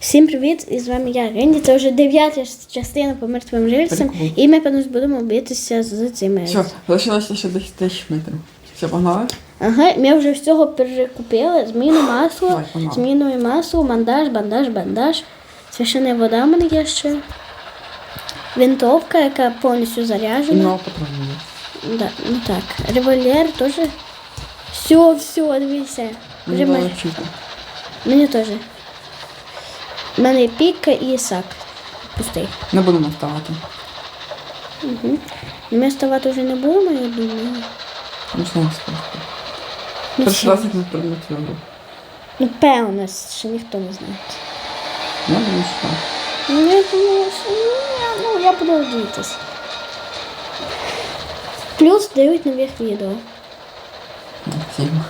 Всім привіт! І з вами я Ренді. Це вже дев'ята частина по мертвим рельсам. Прикол. І ми певно будемо битися з цими. Все, залишилося ще 10 тисяч метрів. Все, погнали? Ага, ми вже всього перекупили. Зміну Давай, погнали. змінує масло, бандаж, бандаж, бандаж. Священна вода в мене є ще. Винтовка, яка повністю заряджена. Ну, патрони. Да, ну так. Револьвер теж. Все, все, дивіться. Вже Ну, ми- Мені теж. У мене піка і сак. Пустий. Не будемо ставити. Угу. Ми ставати вже не будемо, я думаю. Ну, що не. Ну, Перший раз, як ми гру. Ну, певно, ще ніхто не знає. Я думаю, що. Ну, я думаю, що ну, я, ну, я буду дивитися. Плюс дають нових відео. Сім.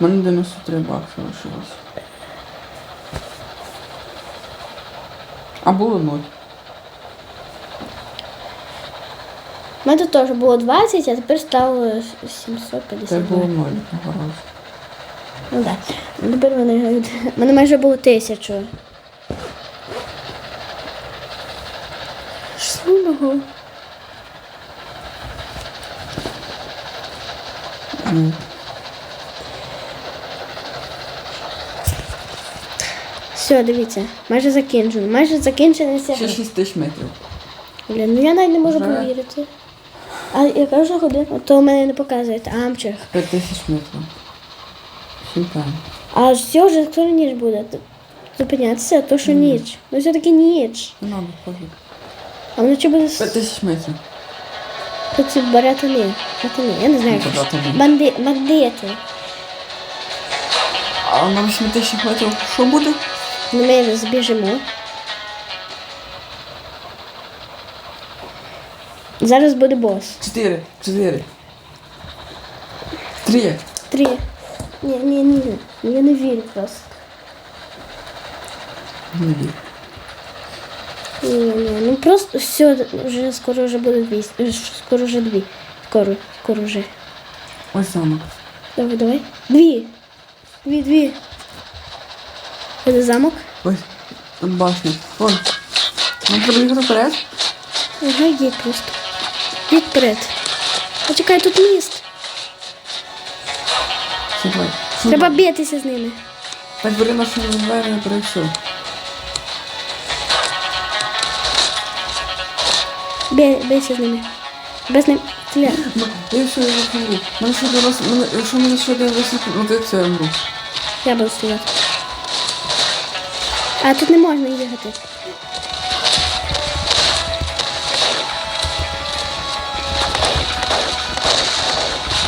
У мене 93 бакси лишилось. А було 0. У мене теж було 20, а тепер стало Це 750. було 0 того разу. Ну так. Да. Тепер вони У мене майже було тисячу. Слуного. Ну, Все, дивіться, майже закінчено. Майже закінчена ця Ще 6 тисяч метрів. Блін, ну я навіть не можу Вже. повірити. А яка вже година? То у мене не показує. Амчер. 5 тисяч метрів. Всім. А все вже скоро ніч буде. Зупинятися, то що ніч. Ну все-таки ніч. Не надо, пофіг. А вночі буде 5 тисяч метрів. тут баратани. Баратани, я не знаю. Ну, що. баратани. Банди... Бандити. А на 8 тисяч метрів що буде? Ну ми збіжимо. Зараз буде бос. 4. 4. 3. Три. Ні, ні, ні. Я не вірю просто. Не вірю. Ні, ні, ну просто все, вже скоро вже буде дві. е, Скоро вже дві. Скоро, скоро вже. Ось замок. Давай, давай. Дві. Дві, дві. Буде замок. Ось. Тут башня. Вон. Нам треба їхати вперед. Ага, їдь просто. Їдь вперед. Почекай, тут міст. Все, Треба битися з ними. Так бери нашу двері і. Бей, бейся з ними. Без ним. Ну, Я все, я захожу. Мене ще раз, мене, якщо мене ще один раз, ну то це я. Я буду стріляти. А тут не можна їхати.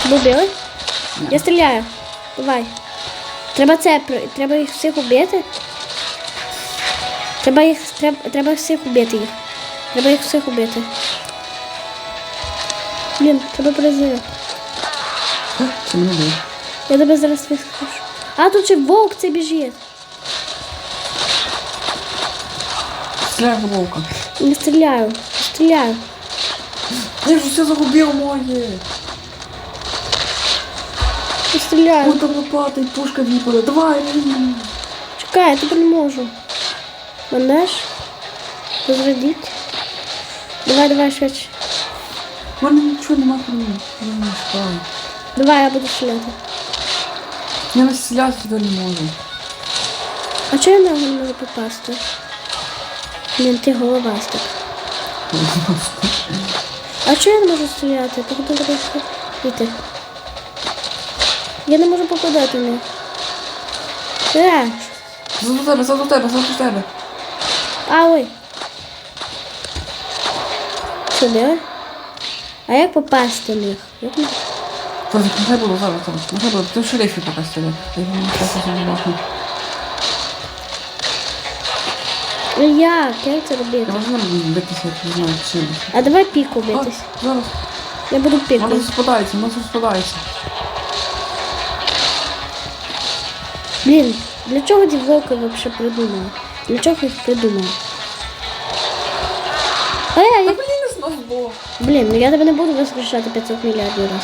Добили? Я стріляю. Давай. Треба це, треба їх всіх убити. Треба їх, треба, треба всіх убити їх. Треба їх всіх убити. Блін, треба перезаряд. Це мене бив. Я тебе зараз вискажу. А тут ще вовк це біжить. Стріляй в вовка. Не стріляю. Стріляю. Я ж все загубив моє. Не стріляю. Ой, там лопата і пушка випала. Давай. Чекай, я тепер не можу. Бандаж. Розрядіть. Давай, давай, швидше. У мене нічого нема кроме. Я не спав. Давай, я буду стріляти. Я на стріляти сюди не можу. А чого я не можу попасти? Блін, ти головастик. А чого я не можу стріляти? Так треба йти. Я не можу попадати в них. Е, Ззаду тебе, ззаду тебе, ззаду тебе. а ой. Сюди. А як попасти в них? Як мені- Так, не треба було зараз. Не треба було. Ти в шерифі стріляй. Я не можу Ну як? Як це робити? Я можу битися, як не знаю, чим. А давай піку А. Зараз. Я буду піку. Воно розпадається, воно розпадається. Блін, для чого ті вовки взагалі придумали? Для чого їх придумали? А я, я... Блін, ну я тебе не буду воскрешати 500 мільярдів раз.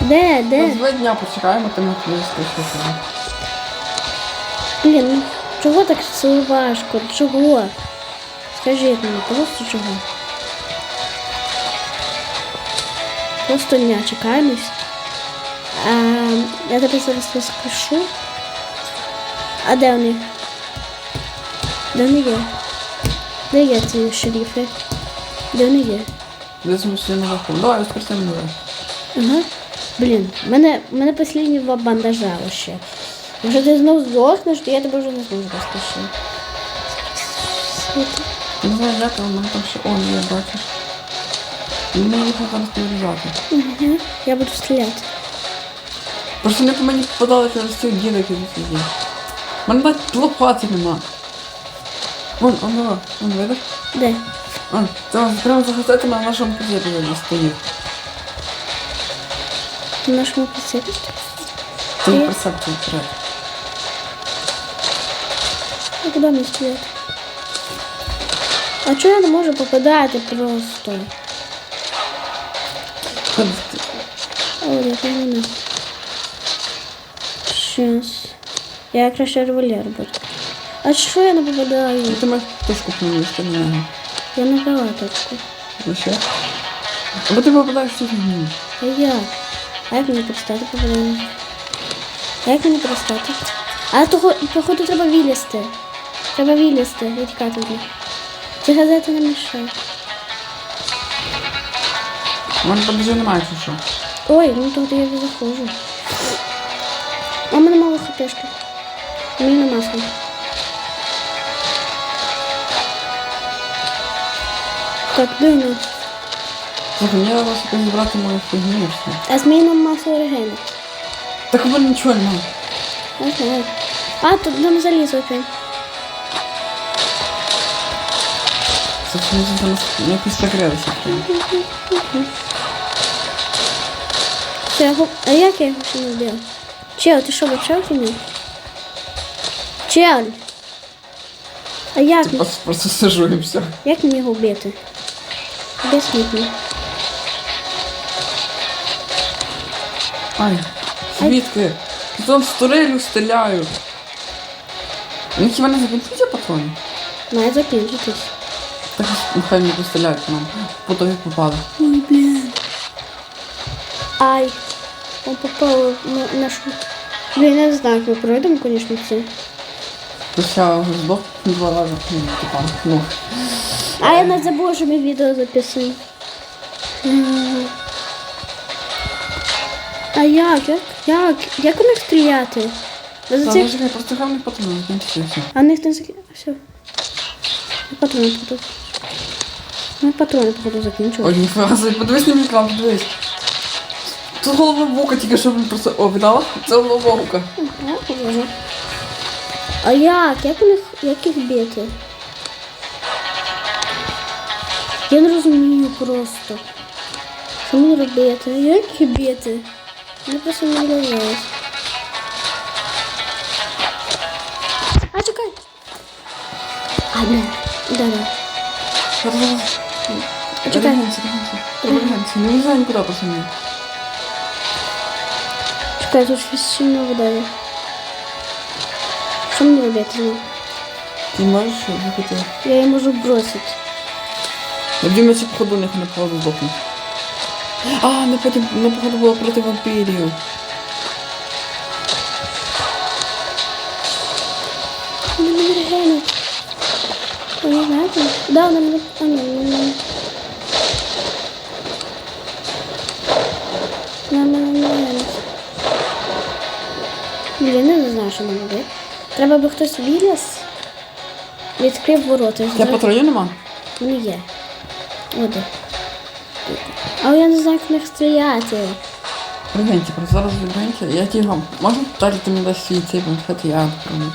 Де, Ми два дня почекаємо, ти на твої спишки. Блін, ну чого так це важко? Чого? Скажіть мені, просто чого? Просто не чекаємось. А, я тебе зараз розпишу. А де вони? Де вони є? Де є ці шерифи? Де вони є? Десь ми ще не заходимо. Давай, воскресимо давай. Ага. Блін, мене, мене послідні два бандажа ще. Якщо ти знов здохнеш, то я тебе вже не зможу. Не знаю, як, але мене там ще он є, бачиш. Мені їх зараз прив'язати. Угу. Я буду стріляти. Просто не по мені попадали через цю діда, який тут є. У мене навіть лопати нема. Вон, он, вон, вон, видиш? Де? Он, там прямо за газетами на нашому позиції стоїть. На нашому прицепі? Це не Ти? персепція вперед. А куди мені? А чого я не можу попадати просто? О, я поняла. Я краще револьвер буду. А що я не попадаю? Ти маєш точку на нього. Я не брала точку. Ну що? Або ти попадаєш в цю фігню. А як? А як мені перестати попадати? А як мені перестати? А того, походу, треба вилізти. Треба вилізти, відкати. Ці газети не мішають. У мене подожди немає чи що. Ой, ну тут я не заходжу. А мене мало хпшки. Мені нема сил. Так, вона? Слухай, мені треба якось зібрати мою фігню і все. А змій нам масу регену. Так мене нічого немає. Не знаю. А, тут там залізо опять. Це ж може якось закрилися. А як я його ще не вбив? Чел, ти що, вивчав чи ні? Чел! А як, Просто, просто сижу і все. як мені його вбити? Безсмітно. Ай, звідки? Там з турелю стріляю. Вони хіба не закінчуються патрони? Має закінчитись. Нехай не постріляють нам. По тобі попали. Ой, блін. Ай. Он попав на нашу... Блін, я не знаю, як ми пройдемо, звісно, це. Хоча вже здох два рази. Ну, типа, ну. А я не забула, що ми відео записуємо. А як? Як? Як? Як у них стріляти? Ви за зачекай, просто патрони, закінчиться і все. А них не закінчили. Все. Патрони походу. Ну, патрони, походу, закінчили. Ой, ніфіга собі, подивись на мій екран, подивись. Тут голова вовка, тільки що він просто... О, видала? Це голова вовка. Ага, боже. А як? Як у них як їх бити? Я не розумію просто. Що мені робити? Як їх бити? Мені просто не виявляється. А чекай. А, не. Да-да. А Чекай. Регенці, регенці. Регенці, не влізай нікуди просто ні. Чекай, тут щось сильно видає. Що мені робити з ним? Ти можеш викати? Я її можу бросити. Надіюсь, що походу не походу здохнуть. А, не потім, не походу було проти вампірів. Вона мене регенить. Ви не знаєте? Да, вона мене... А, ні, ні, ні. Блін, я не знаю, що мені робити. Треба би хтось виліз. Відкрив ворота. Я патронів нема? У мене є. Оде. Але я не знаю, як в них стріляти. Регенці, просто зараз регенці. Я ті вам. Можна далі ти мені дасть свій цей бенефет, я патрони.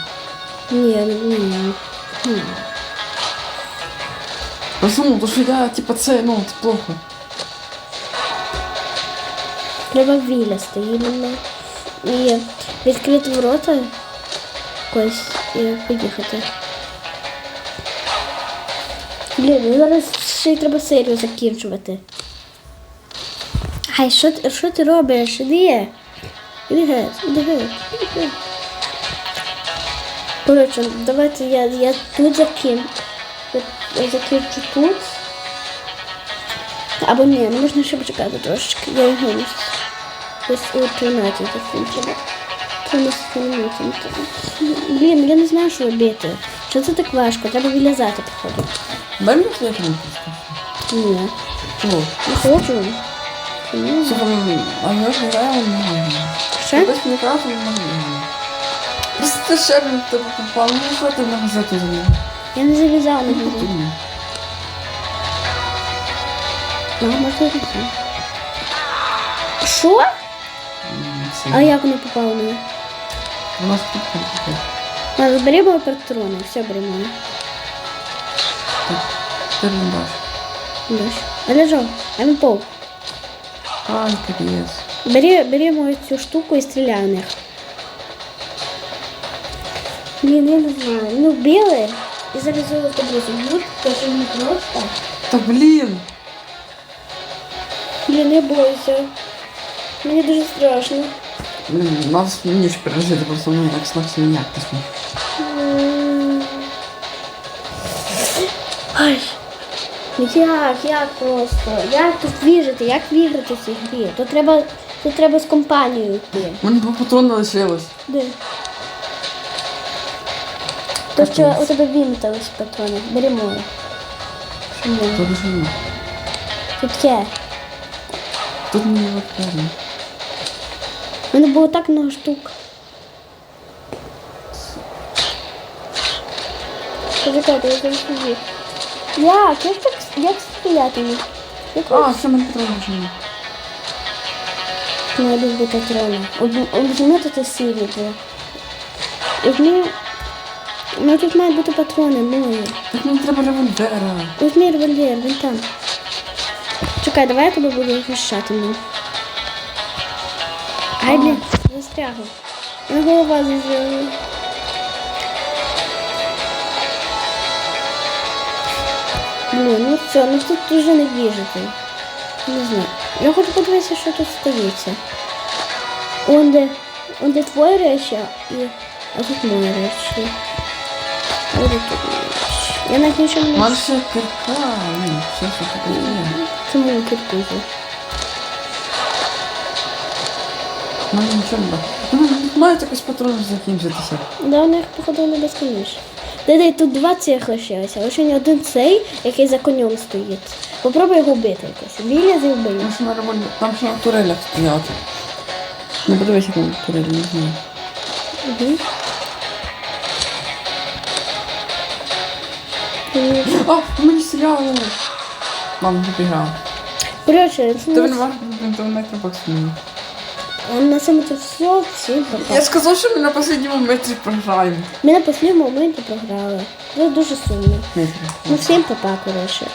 Ні, ні. Хм. Просто ну, що я, типа, це, ну, це плохо. Треба вилізти іменно. І відкрити ворота якось і поїхати. Блін, ну зараз ще й треба серію закінчувати. Ай, що, ти- що ти робиш? Іди. Геть, іди геть, іди геть. Коротше, давайте я, я тут закину. Я, закінчу тут. Або ні, мені можна ще почекати трошечки. Я його десь у 13 закінчила. 13 минутів. Блін, я не знаю, що робити. Що це так важко? Треба вилізати, походу. Дай мені телефон просто. Ні. Чого? Не хочу. Ні. Слухай, а я граю не граю. Ще? Якось мені кажуть, не граю. Просто ще не тебе попав, ну що ти на газету? Я не зав'язала на газу. Ні. А, можна зав'язати. Що? А як воно попало на мене? У нас тут таке. Ладно, беремо патрони, все беремо. Не бачиш. Дощ. А лежав, а він пол. Ай, капець. Бери, беремо цю штуку і стріляй в них. Блін, я не знаю. Ну, біле і зав'язую автобусу. Будь теж не просто. Та блін! Блін, не бойся. Мені дуже страшно. Нас ніч пережити, просто ну як снах ніяк не сміх. Ай. Як, як просто? Як тут вижити? Як виграти в цій грі? Тут треба, тут треба з компанією йти. У мене два патрони лишилось. Де? То, що у тебе вимітались патрони. Бери моє. Що? Тут є. Тут мені виправно. У мене було так много штук. Почекайте, я зараз скажу. Як? Як так як стріляти? Як А, все, мене патрони вже ні. не люблю патрони. Візьми тут сірі дві. Візьми... Ну тут мають бути патрони мої. Так мені треба револьвера. Візьми револьвер, він там. Чекай, давай я тебе буду захищати. Ну. Ай, блін, застрягла. На голова зазріла. Блін, ну все, ну тут вже не біжити. Не знаю. Я хочу подивитися, що тут стоїться. Он де, он де твої речі, і... а тут мої речі. Де тут мої речі? Я навіть нічого не ще кирка. Ні, все, що таке є. Чому кирпузі? У мене нічого не бачу. Ну, мають якось патрони закінчитися. Да, у них походу не безконечно. Дай, тут два цих лишилося, лише не один цей, який за конем стоїть. Попробуй його вбити якось. Виліз і вбий. Там ще на там ще на турелях стояти. Ну подивись, як на турелі, не знаю. Угу. А, мені стріляли. Мам, не бігав. Коротше, Та він варто, то на мікробокс мені. на цьому це все, всім. Я сказав, що ми на останньому метрі програємо. Ми на останньому моменті програли. Це дуже сумно. Ми Ну всім пока, коротше.